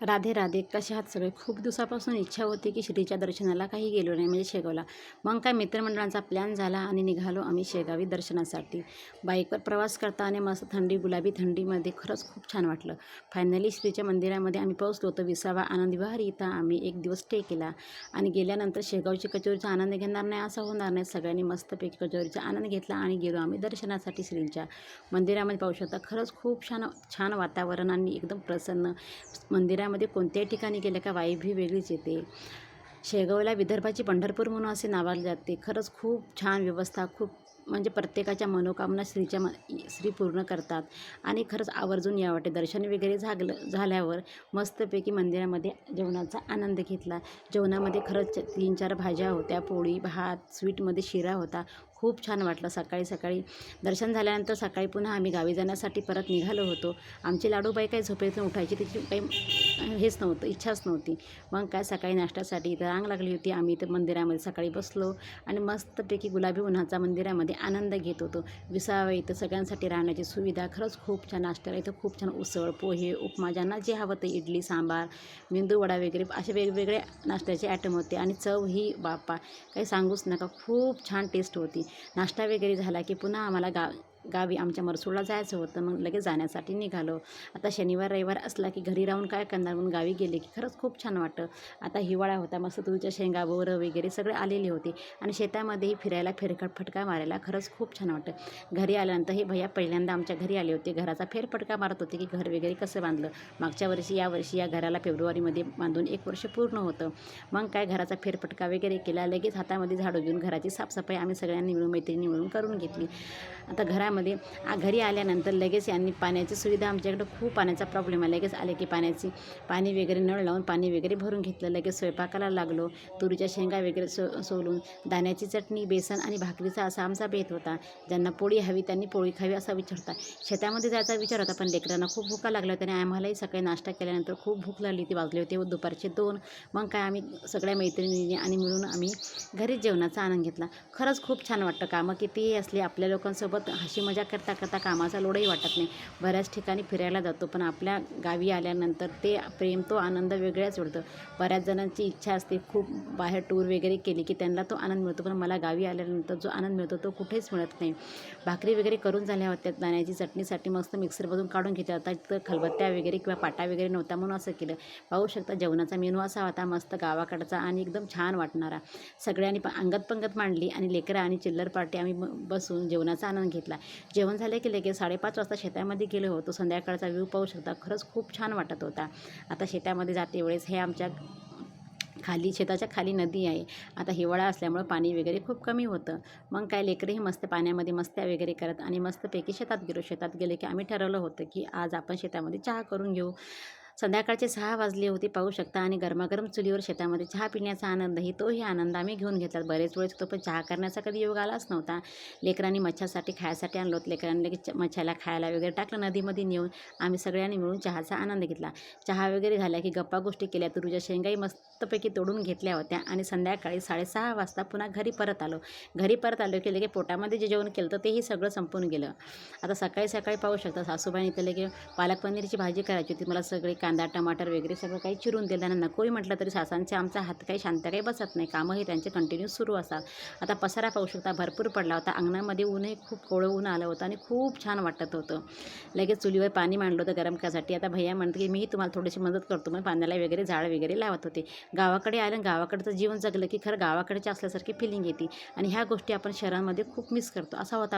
राधे राधे कशा आहात सगळे? खूप दिवसापासून इच्छा होती की श्रीच्या दर्शनाला काही गेलो नाही म्हणजे शेगावला. मग काय मित्रमंडळांचा प्लॅन झाला आणि निघालो आम्ही शेगावी दर्शनासाठी. बाईकवर प्रवास करताना मस्त थंडी गुलाबी थंडीमध्ये खरंच खूप छान वाटलं. फायनली श्रीच्या मंदिरामध्ये आम्ही पोहोचलो. होतो विसावा आनंद विहार इथं आम्ही एक दिवस स्टे केला. आणि गेल्यानंतर शेगावची कचोरीचा आनंद घेणार नाही असं होणार नाही. सगळ्यांनी मस्तपैकी कचोरीचा आनंद घेतला आणि गेलो आम्ही दर्शनासाठी श्रींच्या मंदिरामध्ये पाहू शकता. खरंच खूप छान छान वातावरण आणि एकदम प्रसन्न मंदिरामध्ये कोणत्याही ठिकाणी गेलं का वाईब ही वेगळीच येते. शेगावला विदर्भाची पंढरपूर म्हणून असे नावाले जाते. खरंच खूप छान व्यवस्था खूप म्हणजे प्रत्येकाच्या मनोकामना श्रीच्या म श्री पूर्ण करतात. आणि खरंच आवर्जून या वाटे दर्शन वगैरे झागलं झाल्यावर मस्तपैकी मंदिरामध्ये जेवणाचा आनंद घेतला. जेवणामध्ये खरंच तीन चार भाज्या होत्या पोळी भात स्वीटमध्ये शिरा होता. खूप छान वाटलं सकाळी सकाळी. दर्शन झाल्यानंतर सकाळी पुन्हा आम्ही गावी जाण्यासाठी परत निघालो होतो. आमची लाडूबाई काही झोपेतून उठायची तिची काही हेच नव्हतं इच्छाच नव्हती. मग काय सकाळी नाश्त्यासाठी इथं रांग लागली होती. आम्ही इथं मंदिरामध्ये सकाळी बसलो आणि मस्तपैकी गुलाबी उन्हाचा मंदिरामध्ये आनंद घेत होतो. विसावा इथं सगळ्यांसाठी राहण्याची सुविधा खरंच खूप छान नाश्त्याला इथं खूप छान उसळ पोहे उपमा ज्यांना जे हवं ते इडली सांबार मेंदू वडा वगैरे असे वेगवेगळे नाश्त्याचे ॲटम होते. आणि चव ही बापा काही सांगूच नका खूप छान टेस्ट होती. नाश्ता वगैरे झाला की पुन्हा आम्हाला गाव गावी आमच्या मरसूडला जायचं होतं मग लगेच जाण्यासाठी निघालो. आता शनिवार रविवार असला की घरी राहून काय करणार? म्हणून गावी गेले की खरंच खूप छान वाटतं आता हिवाळा होता मस्त तुळच्या शेंगा बोरं वगैरे सगळे आलेले होते. आणि शेतामध्येही फिरायला फेरकट फटका मारायला खरंच खूप छान वाटतं घरी आल्यानंतर हे भैया पहिल्यांदा आमच्या घरी आले होते. घराचा फेरफटका मारत होते की घर वगैरे कसं बांधलं? मागच्या वर्षी या वर्षी या घराला फेब्रुवारीमध्ये बांधून एक वर्ष पूर्ण होतं. मग काय घराचा फेरफटका वगैरे केला लगेच हातामध्ये झाडू घेऊन घराची साफसफाई आम्ही सगळ्यांनी मिळून मैत्रिणी मिळून करून घेतली. आता घरा आ- घरी आल्यानंतर लगेच यांनी पाण्याची सुविधा आमच्याकडं खूप पाण्याचा प्रॉब्लेम आहे. लगेच आले की पाण्याची पाणी वगैरे नळ लावून पाणी वगैरे भरून घेतलं. लगेच स्वयंपाकाला लागलो. तुरीच्या शेंगा वगैरे सो सोलून दाण्याची चटणी बेसन आणि भाकरीचा असा आमचा बेत होता. ज्यांना पोळी हवी त्यांनी पोळी खावी असा विचार होता. शेतामध्ये जायचा विचार होता पण लेकरांना खूप भुका लागल्या होत्या आणि आम्हालाही सकाळी नाश्ता केल्यानंतर खूप भूक लागली ती वाजली होती व दुपारचे दोन. मग काय आम्ही सगळ्या मैत्रिणींनी आणि मिळून आम्ही घरीच जेवणाचा आनंद घेतला. खरंच खूप छान वाटतं कामं कितीही असली आपल्या लोकांसोबत हशी मजा करता करता कामाचा लोडही वाटत नाही. बऱ्याच ठिकाणी फिरायला जातो पण आपल्या गावी आल्यानंतर ते प्रेम तो आनंद वेगळाच मिळतो बऱ्याच जणांची इच्छा असते खूप बाहेर टूर वगैरे केली की त्यांना तो आनंद मिळतो पण मला गावी आल्यानंतर जो आनंद मिळतो तो कुठेच मिळत नाही. भाकरी वगैरे करून झाल्या होत्या दाण्याची चटणीसाठी मस्त मिक्सरमधून काढून घेतल्या होता तर खलबत्त्या वगैरे किंवा पाटा वगैरे नव्हता म्हणून असं केलं. पाहू शकता जेवणाचा मेनू असा होता मस्त गावाकडचा आणि एकदम छान वाटणारा. सगळ्यांनी प अंगत पंगत मांडली आणि लेकरं आणि चिल्लर पार्टी आम्ही बसून जेवणाचा आनंद घेतला. जेवण झालं की लगेच साडेपाच वाजता शेतामध्ये गेलो होतो. संध्याकाळचा व्ह्यू पाहू शकता. खरंच खूप छान वाटत होता. आता शेतामध्ये जाते वेळेस हे आमच्या खाली शेताच्या खाली नदी आहे. आता हिवाळा असल्यामुळं पाणी वगैरे खूप कमी होतं. मग काय लेकरंही मस्त पाण्यामध्ये मस्त्या वगैरे करत आणि मस्तपैकी शेतात गेलो. शेतात गेले की आम्ही ठरवलं होतं की आज आपण शेतामध्ये चहा करून घेऊ. संध्याकाळचे सहा वाजले होते पाहू शकता. आणि गरमागरम चुलीवर शेतामध्ये चहा पिण्याचा आनंदही तोही आनंद आम्ही घेऊन घेतला. बरेच वेळेस होतो पण चहा करण्याचा कधी योग आलाच नव्हता. लेकरांनी मच्छासाठी खायसाठी आणलो होतं. लेकरांनी लगेच मच्छाला खायला वगैरे टाकलं. नदीमध्ये नेऊन आम्ही सगळ्यांनी मिळून चहाचा आनंद घेतला. चहा वगैरे झाल्या की गप्पा गोष्टी केल्या. तुरीच्या शेंगाही मस्तपैकी तोडून घेतल्या होत्या. आणि संध्याकाळी साडेसहा वाजता पुन्हा घरी परत आलो. घरी परत आलो की लगे पोटामध्ये जे जेवण केलं होतं तेही सगळं संपून गेलं. आता सकाळी सकाळी पाहू शकता सासूबाईने इथं लगे पालक पनीरची भाजी करायची होती. मला सगळी कांदा टमाटर वगैरे सगळं काही चिरून दिलं. आणि नकोही म्हटलं तरी सासांचे आमचा हात काही शांत काही बसत नाही. कामंही त्यांचे कंटिन्यू सुरू असतात आता पसारा पाहू शकता भरपूर पडला होता. अंगणामध्ये ऊनही खूप कोळं ऊन आलं होतं आणि खूप छान वाटत होतं. लगेच चुलीवर पाणी मांडलं होतं गरम करायसाठी. आता भैया म्हणते की मीही तुम्हाला थोडीशी मदत करतो. मग पाण्याला वगैरे झाड वगैरे लावत होते. गावाकडे आलं गावाकडचं जीवन जगलं की खरं गावाकडचे असल्यासारखी फिलिंग येते. आणि ह्या गोष्टी आपण शहरांमध्ये खूप मिस करतो. असा होता